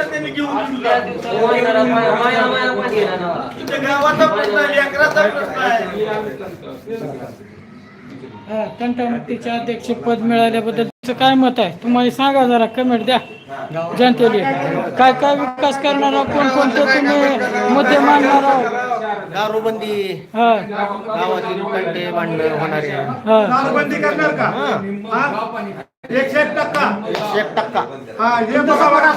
त्यांनी घेऊन. गावाचा प्रश्न आहे लेकराचा प्रश्न आहे. हा, तंटामुक्तीचे अध्यक्षपद मिळाल्याबद्दल काय मत आहे? तुम्हाला सांगा जरा कमेंट द्या. जनतेला. काय काय विकास करणारा कोण कोणते तुम्ही मुद्दे मांडणार आहोत? दारूबंदी. हा. गावातील तंटे भांडणं होणारे हा. दारूबंदी करणार का? एकशे एक टक्का. एकशे एक टक्का. हा हे बघा बघा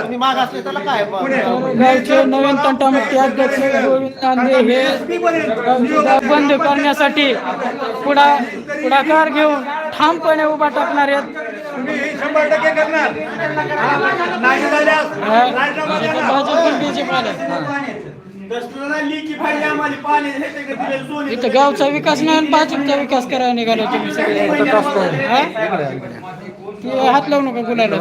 तुम्ही माग असले त्याला काय गावचे नवीन तंटामुक्ती अध्यक्ष गोविंद हे बंद करण्यासाठी पुढा पुढाकार घेऊन ठामपणे उभा टाकणार आहेत. तुम्ही शंभर टक्के करणार? नाही झाल्यास. भाजप बीजेपी हे. इथं गावचा विकास नाही आणि भाजपचा विकास करायला निघाला तुम्ही सगळे हा? हात लावू नका गुलाला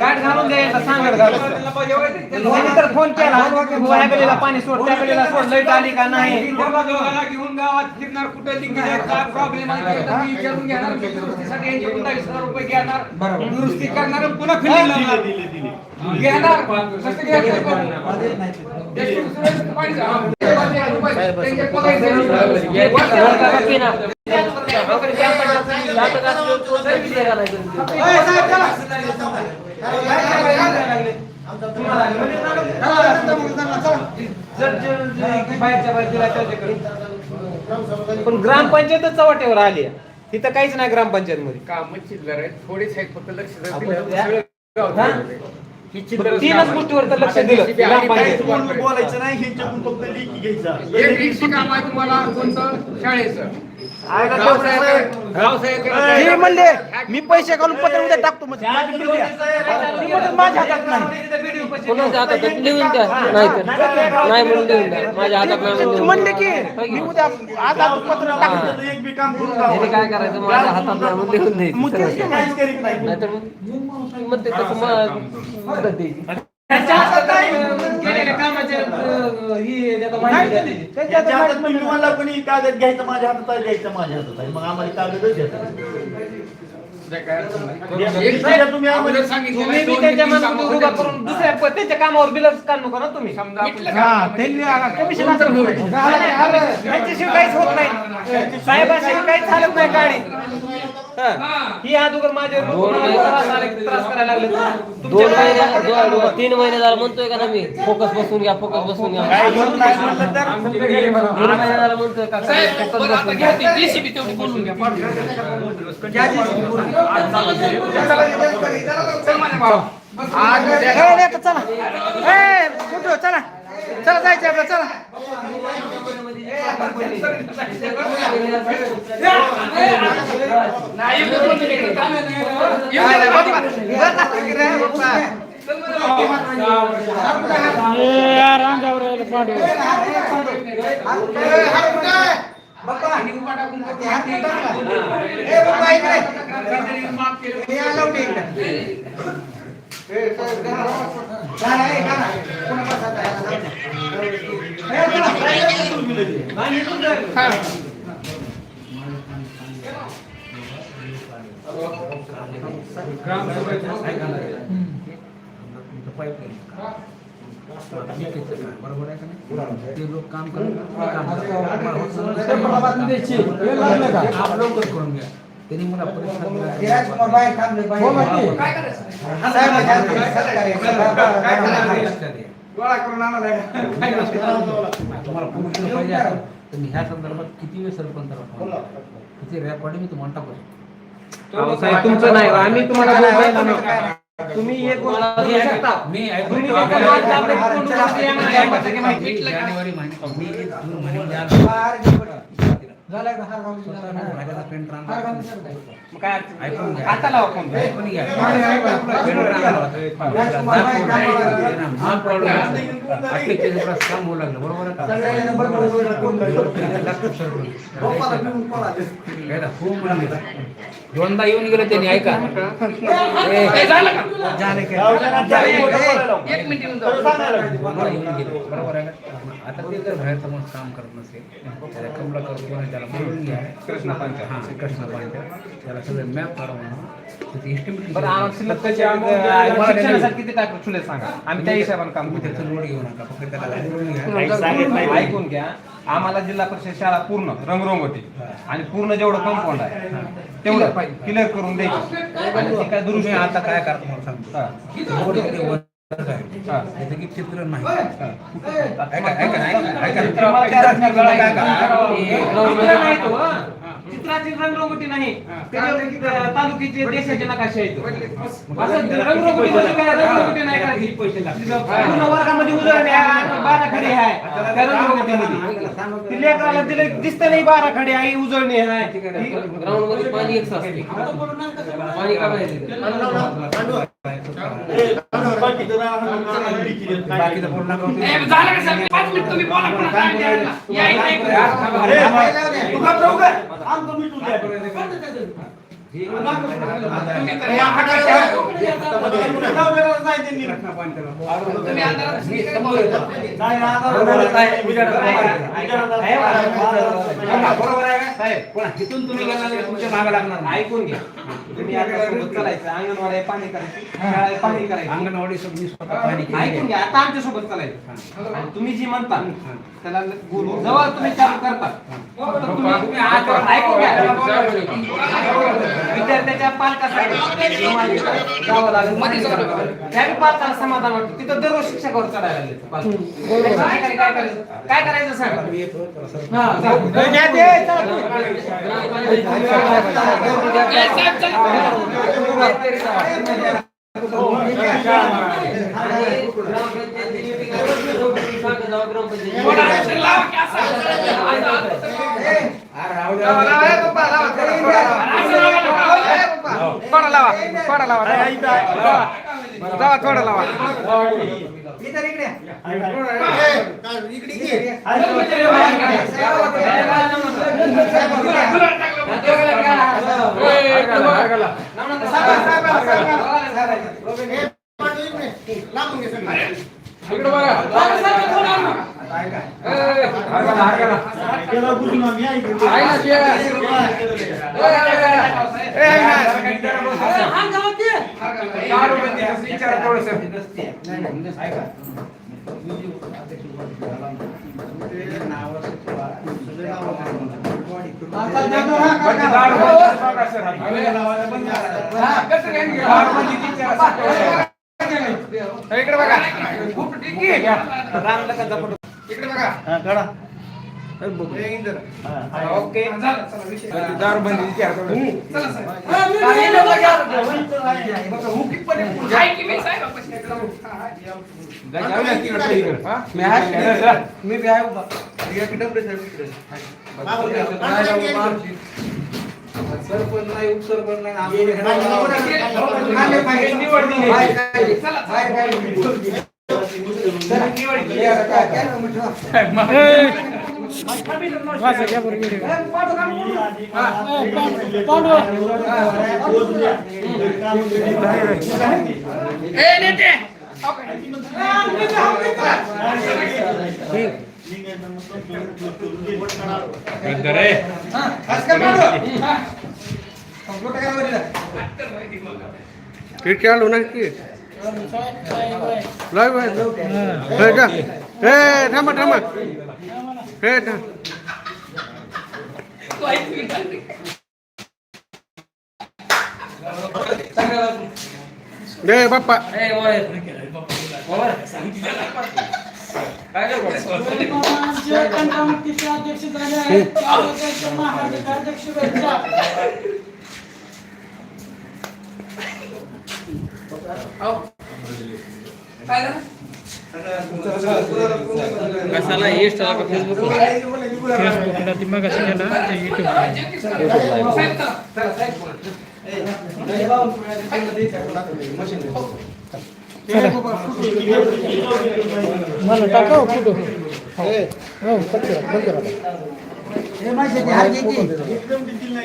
गाठ घालून द्यायचा सांगत घालून तर फ़ोन केला बुवा, ह्या गलीला पाणी सोड त्या गलीला सोड लाईट आली का नाही? घेऊन गावात फिरणार कुठे काय प्रॉब्लेम आहे मी विचारून घेणार. मी दुरुस्तीसाठी यांचे पंधरावीस हज़ार रुपये घेणार दुरुस्ती करणार पुन्हा लावणार घेणार कसं घ्यायचं पाणी करायचा. ग्रामपंचायतच चव्हाट्यावर आली. तिथं काहीच नाही ग्रामपंचायत मध्ये काम चिल्लर आहेत? थोडेच आहेत फक्त लक्ष तीनच गोष्टीवर तर लक्ष दिलं. बोलायचं नाही ह्यांच्याकडून फक्त लिकी घ्यायचा. एक दिवशी काम आहे तुम्हाला कोणतं? शाळेचं. तो हे म्हणले मी पैसे घालून पत्र उद्या टाकतो म्हणजे माझी बिल द्या. ती म्हणतात माझ्या हातात नाही कोणाच्या हातात आहे? लिहून द्या. नाही तर. नाही म्हणून लिहून द्या. माझ्या हातात नाही म्हणून ते लिहून म्हणले द्या. की मी उद्या आज आज पत्र टाकतो. तर एक बी काम करून ह्याने गावात. काय करायचं? माझ्या हातात नाही म्हणून लिहून मग तेच द्यायचं की काहीच करीत नाही. नाहीतर मग म्हणते तसं मग मदत द्यायची केलेल्या कामाचे अं, ही. त्यांच्या हातात तुम्ही मला कोणी कागद घ्यायचं माझ्या हातात आहे घ्यायचं माझ्या हातात आहे. मग आम्हाला कागदच घेतात तुम्ही आम्हाला तुम्ही बी त्यांच्या मनात उभा. करून दुसऱ्या प- त्यांच्या कामावर बिलच काढू नका ना तुम्ही. समजा आपण यांच्याशिवाय काहीच होत नाही. साहेबाशिवाय काहीच चालत नाही गाडी. हा. ही अगोदर माझ्या दोन महिने- त्रास आले- त्रास करायला लागले दोन महिने दोन- दोन- तीन महिने झाला म्हणतोय का ना मी फोकस बसून घ्या फोकस बसून घ्या काय घेऊन नाही म्हणलं तर तीन महिने झाला म्हणतोय का साहेब, फोकस बरं, आता बसून घ्या घ्या ती JCB तेवढी बोलून घ्या पाठवून द्या. चल. आज ए, कुठं? चला चला जायचं आपलं चला. नाही, येऊ दे, येऊ दे, काम आहे, येऊ दे, येऊ दे. हे यार अंगावर यायला पांडू करून आणा तुम्हाला पूर्ण पाहिजे असेल, तर मी ह्या संदर्भात किती वेळ सरपंचाला? त्याची रेकॉर्डिंग मी तुम्हाला टाकू तुमचं नाही. आम्ही तुम्हाला. तुम्ही एक मी फक्त मग काय अडचण. ऐकून घ्या. आता लावा फोन. हा बरोबर. दोनदा येऊन गेलो त्यांनी ऐका. ए, झालं का? एक मिनिट येऊन जाऊ. येऊन गेलो बरोबर आहे का आता ते जर बाहेरचा माणूस काम करत नसेल त्याला कमलाकर कोण आहे त्याला बोलून घ्या. कृष्णा पंचायत. हां कृष्णा पंचायत त्याला सगळं मॅप म्हणून किती सांगा. आम्ही त्या हिशोबाने काम तुम्ही त्याचं लोड घेऊ नका. फक्त त्याला नाही. ऐकून घ्या. आम्हाला जिल्हा परिषद शाळा पूर्ण रंगरंगोटी आणि पूर्ण जेवढं कंपाऊंड आहे तेवढं क्लिअर करून द्यायची. आणि काय दुरुस्ती आता काय करा तुम्हाला सांगतो. की चित्र नाही. चित्राची रंगरंगोटी नाही. तालुक्याचे देशाचे नकाशे आहेत. रंगरंगोटी काय रंगरंगोटी नाही पूर्ण वर्गामध्ये उजळणे आहे. बारा खडी आहे. त्या रंगरंगोटीमध्ये ती लेकराला दिले दिसतं नाही बारा खडी आहे उजळणी आहे. ग्राउंडमध्ये पाणी एक असते पाणी बरोबर आहे का साहेब पण तिथून तुम्ही तुमच्या मागे लागणार नाही. ऐकून घ्या तुम्ही आता सोबत चालायचं अंगणवाडी पाणी करायची शाळा पाणी करायची. अंगणवाडी सगळी स्वतः पाणी केली ऐकून घ्या आता आमच्यासोबत चालायचं. आणि तुम्ही जी म्हणता त्याला बोलू जेव्हा तुम्ही चालू करता. फक्त तुम्ही तुम्ही आजवर ऐकून घ्या. विद्यार्थ्याच्या पालकासाठी जावं लागेल त्याही पालकाला समाधान वाटतं. तिथं दररोज शिक्षकावर चढायला लागले काय करायचं? काय करायचं? सांगा तुम्ही येतो लावा लावा, थोडा, लावा. लावा थोडा लावा नाही, इथं आहे. लावा थोडा लावा त्याला बुजून आम्ही ऐकलं. इकडे बघा खूप ठीक आहे इकडे बघा हा, काढा. हा, हा, ओके दारूबंदी आहे की मी आहे उभा. सरपंच नाही उपसरपंच नाही आम्ही ए, नेते. की का हे थांबा थांबा हे बाप्पा. अध्यक्ष झाले हार्दिक शुभेच्छा? कशाला इंस्टा का फेसबुक फेसबुकला ती मग केला युट्यूब साहेब, चला. मला टाका फोटो हो बंद करा एकदम दिसतील